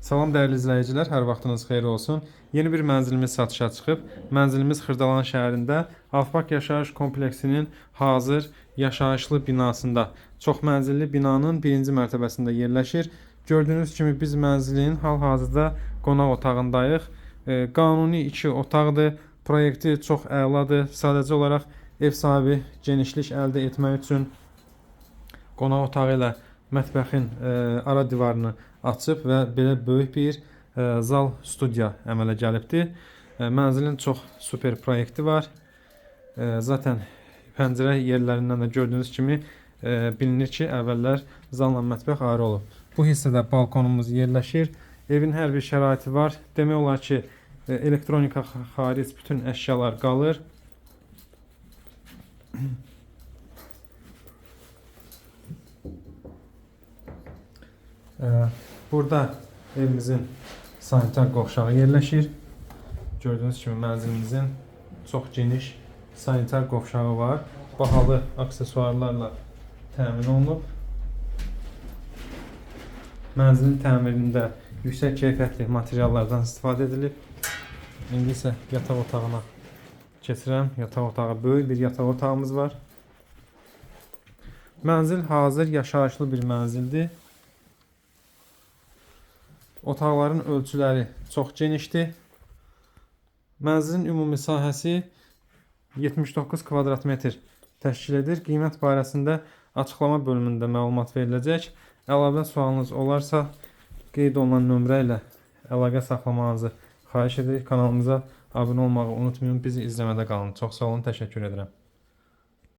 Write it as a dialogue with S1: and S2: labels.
S1: Salam dəyərli izləyicilər, hər vaxtınız xeyir olsun. Yeni bir mənzilimiz satışa çıxıb. Mənzilimiz Xırdalan şəhərində Alfaq yaşayış kompleksinin hazır yaşayışlı binasında çox mənzilli binanın birinci mərtəbəsində yerləşir. Gördüyünüz kimi biz mənzilin hal-hazırda qonaq otağındayıq. E, Qanuni 2 otaqdır. Proyekti çox əladır. Sadəcə olaraq ev sahibi genişlik əldə etmək üçün qonaq otağı ilə mətbəxin e, ara divarını açıb və belə böyük bir e, zal studiya əmələ gəlibdir. E, mənzilin çox super proyekti var. E, zaten pəncərə yerlərindən də gördüyünüz kimi e, bilinir ki, əvvəllər zalla mətbəx ayrı olub. Bu hissədə balkonumuz yerləşir. Evin hər bir şəraiti var. Demək olar ki, e, elektronika xa- xaric bütün əşyalar qalır. Burada evimizin sanitar qovşağı yerləşir. Gördüyünüz kimi mənzilimizin çox geniş sanitar qovşağı var. Bahalı aksesuarlarla təmin olunub. Mənzilin təmirində yüksək keyfiyyətli materiallardan istifadə edilib. İndi isə yataq otağına keçirəm. Yataq otağı böyük bir yataq otağımız var. Mənzil hazır yaşayışlı bir mənzildir. Otaqların ölçüləri çox genişdir. Mənzilin ümumi sahəsi 79 kvadrat metr təşkil edir. Qiymət barəsində açıqlama bölümündə məlumat veriləcək. Əlavə sualınız olarsa qeyd olunan nömrə ilə əlaqə saxlamanızı xahiş edirik. Kanalımıza abunə olmağı unutmayın. Bizi izləmədə qalın. Çox sağ olun, təşəkkür edirəm.